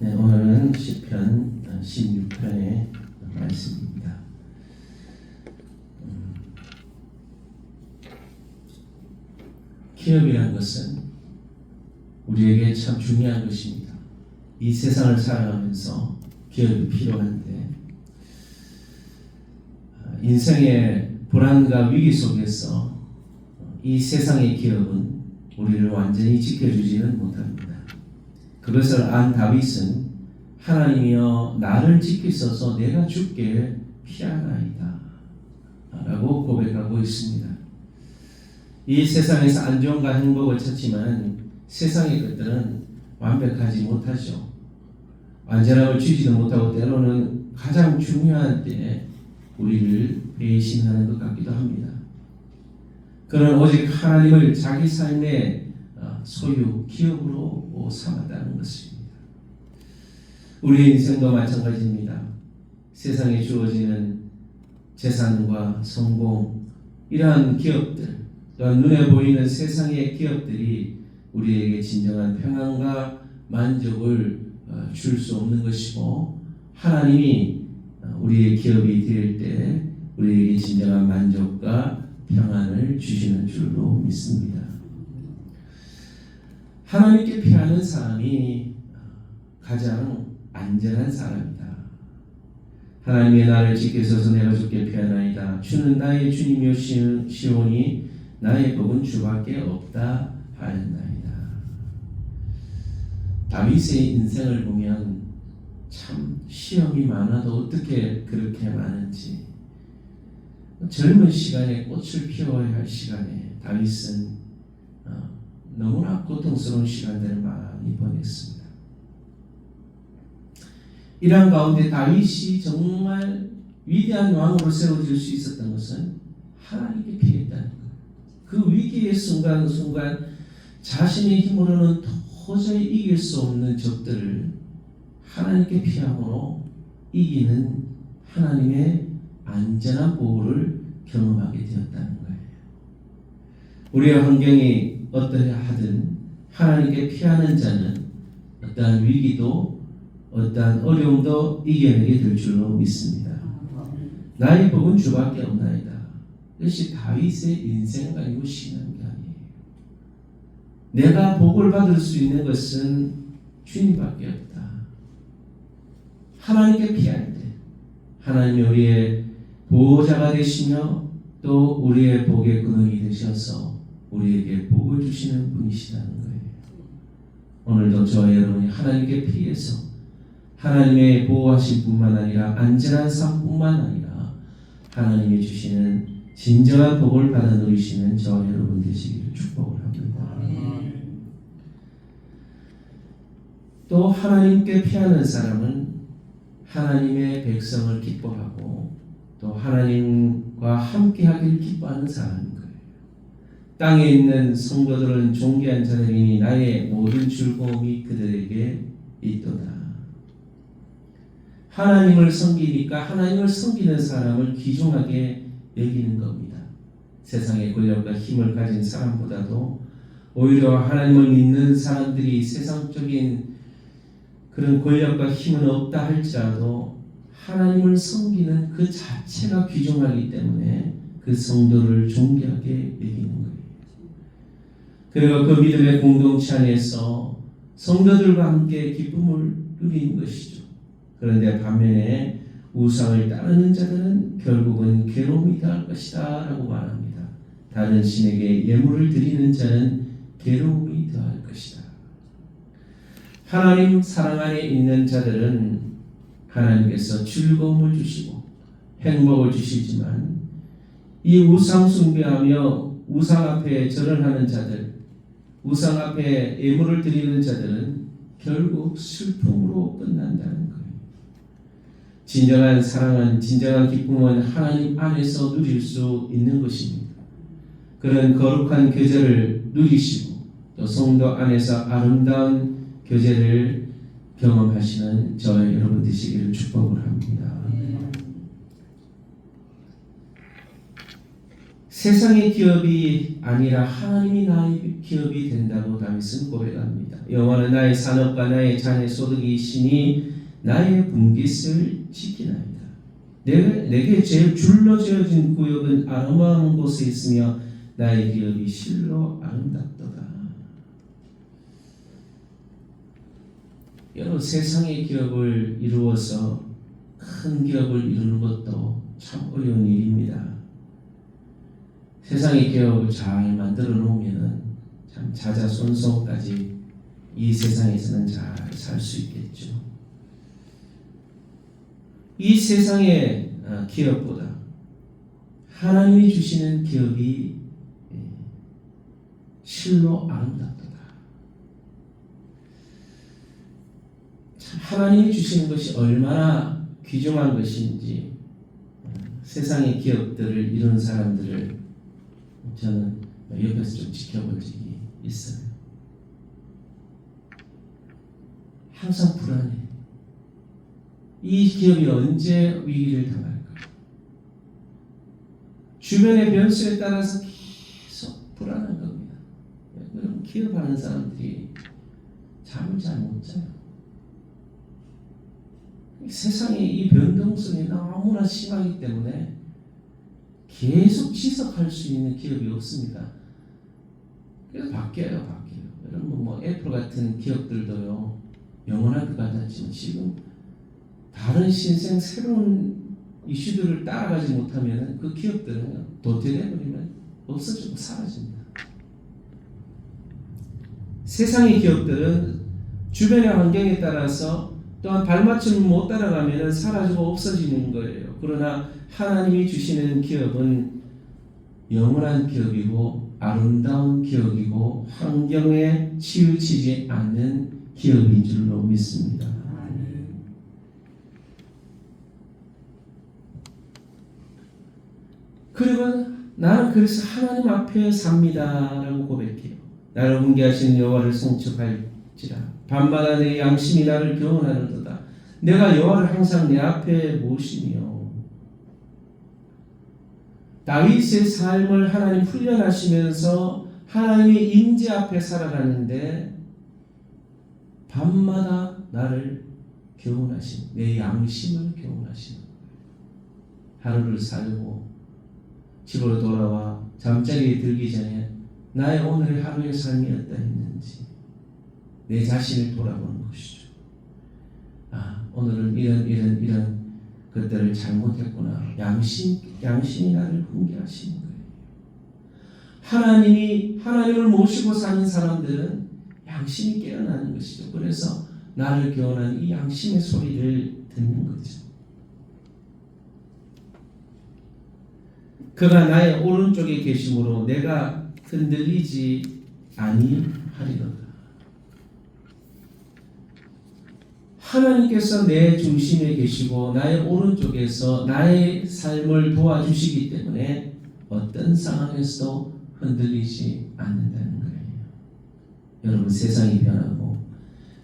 네, 오늘은 시편 16편의 말씀입니다. 음, 기업이라는 것은 우리에게 참 중요한 것입니다. 이 세상을 살아가면서 기업이 필요한데 아, 인생의 불안과 위기 속에서 이 세상의 기업은 우리를 완전히 지켜주지는 못합니다. 그것을 안 다윗은 하나님이여 나를 지키소서 내가 죽게 피하나이다 라고 고백하고 있습니다. 이 세상에서 안정과 행복을 찾지만 세상의 것들은 완벽하지 못하죠. 완전함을 주지도 못하고 때로는 가장 중요한 때에 우리를 배신하는 것 같기도 합니다. 그는 오직 하나님을 자기 삶의 소유, 기업으로 삼았다는 것입니다. 우리 인생도 마찬가지입니다. 세상에 주어지는 재산과 성공, 이러한 기업들, 눈에 보이는 세상의 기업들이 우리에게 진정한 평안과 만족을 어, 줄수 없는 것이고 하나님이 어, 우리의 기업이 될 때 우리에게 진정한 만족과 평안을 주시는 줄로 믿습니다. 하나님께 피하는 사람이 가장 안전한 사람이다. 하나님의 나를 지켜서서 내가 죽게 피하나이다. 주는 나의 주님이요 시온이 나의 복은 주밖에 없다 하였나이다. 다윗의 인생을 보면 참 시험이 많아도 어떻게 그렇게 많은지 젊은 시간에 꽃을 피워야 할 시간에 다윗은 너무나 고통스러운 시간들을 많이 보냈습니다. 이러한 가운데 다윗이 정말 위대한 왕으로 세워질 수 있었던 것은 하나님께 피했다는 것. 그 위기의 순간순간 자신의 힘으로는 도저히 이길 수 없는 적들을 하나님께 피함으로 이기는 하나님의 안전한 보호를 경험하게 되었다는 거예요. 우리의 환경이 어떠하 하든 하나님께 피하는 자는 어떠한 위기도 어떠한 어려움도 이겨내게 될 줄로 믿습니다. 나의 복은 주밖에 없나이다. 이것이 다윗의 인생이 아니고 신앙이 아니에요. 내가 복을 받을 수 있는 것은 주님밖에 없다. 하나님께 피할 때 하나님이 우리의 보호자가 되시며 또 우리의 복의 근원이 되셔서 우리에게 복을 주시는 분이시라는 거예요. 오늘도 저와 여러분이 하나님께 피해서 하나님의 보호하신 뿐만 아니라 안전한 삶뿐만 아니라 하나님이 주시는 진정한 복을 받아 누리시는 저와 여러분 되시기를 축복을 합니다. 또 하나님께 피하는 사람은 하나님의 백성을 기뻐하고 또 하나님과 함께하기를 기뻐하는 사람입니다. 땅에 있는 성도들은 존귀한 자들이니 나의 모든 즐거움이 그들에게 있도다. 하나님을 섬기니까 하나님을 섬기는 사람을 귀중하게 여기는 겁니다. 세상의 권력과 힘을 가진 사람보다도 오히려 하나님을 믿는 사람들이 세상적인 그런 권력과 힘은 없다 할지라도 하나님을 섬기는 그 자체가 귀중하기 때문에 그 성도를 존귀하게 여기는 거예요. 그리고 그 믿음의 공동체 안에서 성도들과 함께 기쁨을 누리는 것이죠. 그런데 반면에 우상을 따르는 자들은 결국은 괴로움이 더할 것이다 라고 말합니다. 다른 신에게 예물을 드리는 자는 괴로움이 더할 것이다. 하나님 사랑 안에 있는 자들은 하나님께서 즐거움을 주시고 행복을 주시지만 이 우상 숭배하며 우상 앞에 절을 하는 자들 우상 앞에 예물을 드리는 자들은 결국 슬픔으로 끝난다는 거예요. 진정한 사랑은 진정한 기쁨은 하나님 안에서 누릴 수 있는 것입니다. 그런 거룩한 교제를 누리시고 또 성도 안에서 아름다운 교제를 경험하시는 저와 여러분 되시기를 축복을 합니다. 세상의 기업이 아니라 하나님이 나의 기업이 된다고 다윗은 고백합니다. 여호와는 나의 산업과 나의 자녀 소득이시니 나의 분깃을 지키나이다. 내게, 내게 제일 줄로 지어진 구역은 아름다운 곳에 있으며 나의 기업이 실로 아름답도다. 여러분 세상의 기업을 이루어서 큰 기업을 이루는 것도 참 어려운 일입니다. 세상의 기업을 잘 만들어 놓으면은 참 자자손손까지 이 세상에서는 잘 살 수 있겠죠. 이 세상의 어, 기업보다 하나님이 주시는 기업이 예, 실로 아름답도다. 참 하나님이 주시는 것이 얼마나 귀중한 것인지 어, 세상의 기업들을 이룬 사람들을 저는 옆에서 좀 지켜본 적이 있어요. 항상 불안해. 이 기업이 언제 위기를 당할까? 주변의 변수에 따라서 계속 불안한 겁니다. 여러분 기업하는 사람들이 잠을 잘 못 자요. 세상의 이 변동성이 너무나 심하기 때문에 계속 지속할 수 있는 기업이 없습니다. 그래서 바뀌어요, 바뀌어요. 여러분 뭐 애플 같은 기업들도요 영원할 것 같았지만 지금 다른 신생 새로운 이슈들을 따라가지 못하면 그 기업들은 도태돼 버리면 없어지고 사라집니다. 세상의 기업들은 주변의 환경에 따라서 또한 발맞춤을 못 따라가면 사라지고 없어지는 거예요. 그러나 하나님이 주시는 기업은 영원한 기업이고 아름다운 기업이고 환경에 치우치지 않는 기업인 줄로 믿습니다. 그리고 나는 그래서 하나님 앞에 삽니다라고 고백해요. 나를 훈계하신 여호와를 성축할지라 밤마다 내 양심이 나를 교훈하는도다. 내가 여호와를 항상 내 앞에 모시며 다윗의 삶을 하나님 훈련하시면서 하나님의 임재 앞에 살아가는데 밤마다 나를 교훈하신 내 양심을 교훈하시는 하루를 살고 집으로 돌아와 잠자리에 들기 전에 나의 오늘의 하루의 삶이 어떠했는지 내 자신을 돌아보는 것이죠. 아 오늘은 이런 이런 이런 것들을 잘못했구나. 양심 양심이 나를 훈계하시는 거예요. 하나님이 하나님을 모시고 사는 사람들은 양심이 깨어나는 것이죠. 그래서 나를 교훈하는 이 양심의 소리를 듣는 거죠. 그가 나의 오른쪽에 계심으로 내가 흔들리지 아니하리로다. 하나님께서 내 중심에 계시고 나의 오른쪽에서 나의 삶을 도와주시기 때문에 어떤 상황에서도 흔들리지 않는다는 거예요. 여러분 세상이 변하고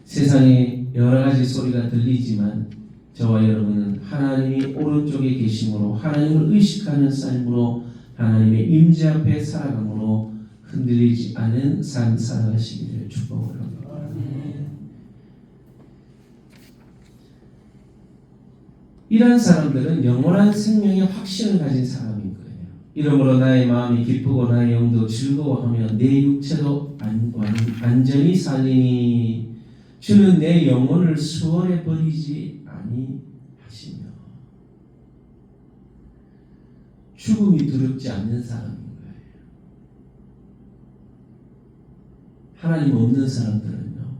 세상에 여러 가지 소리가 들리지만 저와 여러분은 하나님이 오른쪽에 계심으로 하나님을 의식하는 삶으로 하나님의 임재 앞에 살아감으로 흔들리지 않은 삶 살아가시기를 축복을 합니다. 이러한 사람들은 영원한 생명의 확신을 가진 사람인 거예요. 이러므로 나의 마음이 기쁘고 나의 영도 즐거워하며 내 육체도 안, 안전히 살리니 주는 내 영혼을 수월해 버리지 아니하시며 죽음이 두렵지 않는 사람인 거예요. 하나님 없는 사람들은요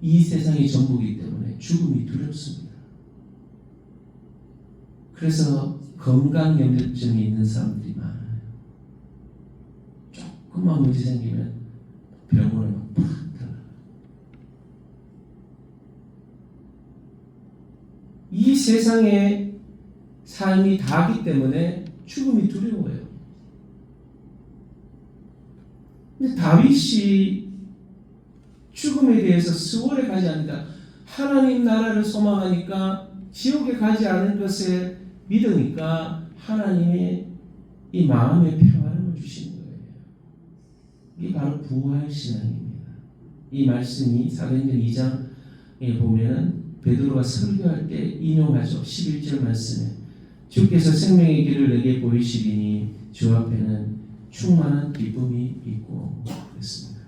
이 세상이 전부기 때문에 죽음이 두렵습니다. 그래서 건강 염려증이 있는 사람들이 많아요. 조금만 문제 생기면 병원에 막 들어가요. 이 세상의 삶이 다기 때문에 죽음이 두려워요. 근데 다윗이 죽음에 대해서 수월에 가지 않는다. 하나님 나라를 소망하니까 지옥에 가지 않을 것에 믿으니까 하나님의 이 마음의 평화를 주시는 거예요. 이게 바로 부활 신앙입니다. 이 말씀이 사도행전 2장에 보면은 베드로가 설교할 때 인용하죠. 11절 말씀에 주께서 생명의 길을 내게 보이시리니 주 앞에는 충만한 기쁨이 있고 그랬습니다.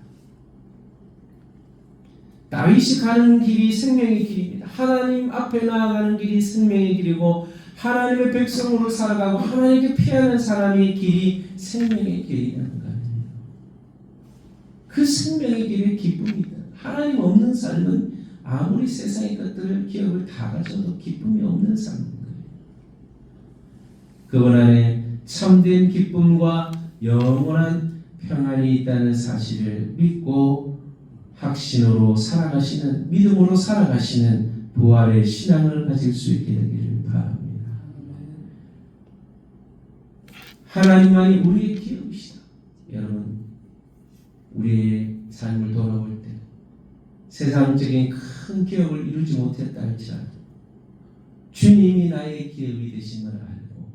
다윗이 가는 길이 생명의 길입니다. 하나님 앞에 나아가는 길이 생명의 길이고 하나님의 백성으로 살아가고 하나님께 피하는 사람의 길이 생명의 길이라는 거예요. 그 생명의 길의 기쁨이다. 하나님 없는 삶은 아무리 세상의 것들을 기업을 다 가져도 기쁨이 없는 삶인 거예요. 그분 안에 참된 기쁨과 영원한 평안이 있다는 사실을 믿고 확신으로 살아가시는 믿음으로 살아가시는 부활의 신앙을 가질 수 있게 되기를 바랍니다. 하나님만이 우리의 기업이시다. 여러분, 우리의 삶을 돌아볼 때 세상적인 큰 기업을 이루지 못했다 할지라도 주님이 나의 기업이 되심을 알고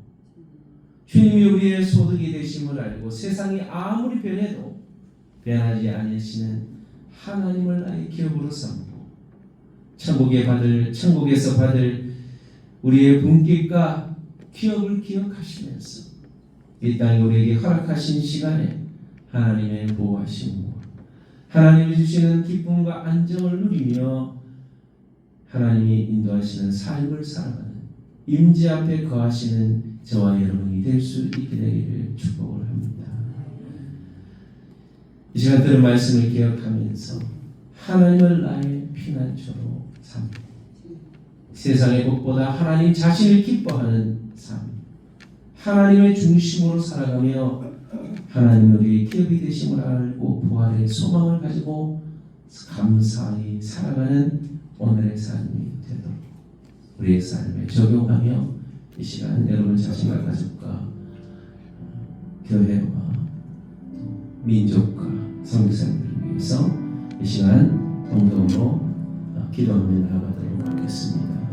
주님이 우리의 소득이 되심을 알고 세상이 아무리 변해도 변하지 않으시는 하나님을 나의 기업으로 삼고 천국에 받을 천국에서 받을 우리의 분깃과 기업을 기억하시면서 이 땅에 우리에게 허락하신 시간에 하나님의 보호하심과 하나님이 주시는 기쁨과 안정을 누리며 하나님이 인도하시는 삶을 살아가는 임재 앞에 거하시는 저와 여러분이 될 수 있게 되기를 축복을 합니다. 이 시간 들은 말씀을 기억하면서 하나님을 나의 피난처로 삼고 세상의 것보다 하나님 자신을 기뻐하는 삶 하나님의 중심으로 살아가며 하나님 우리의 기업이 되심을 알고 부활의 소망을 가지고 감사히 살아가는 오늘의 삶이 되도록 우리의 삶에 적용하며 이 시간 여러분 자신과 가족과 교회와 민족과 성교사님들을 위해서 이 시간 동동으로 기도하며 나아가도록 하겠습니다.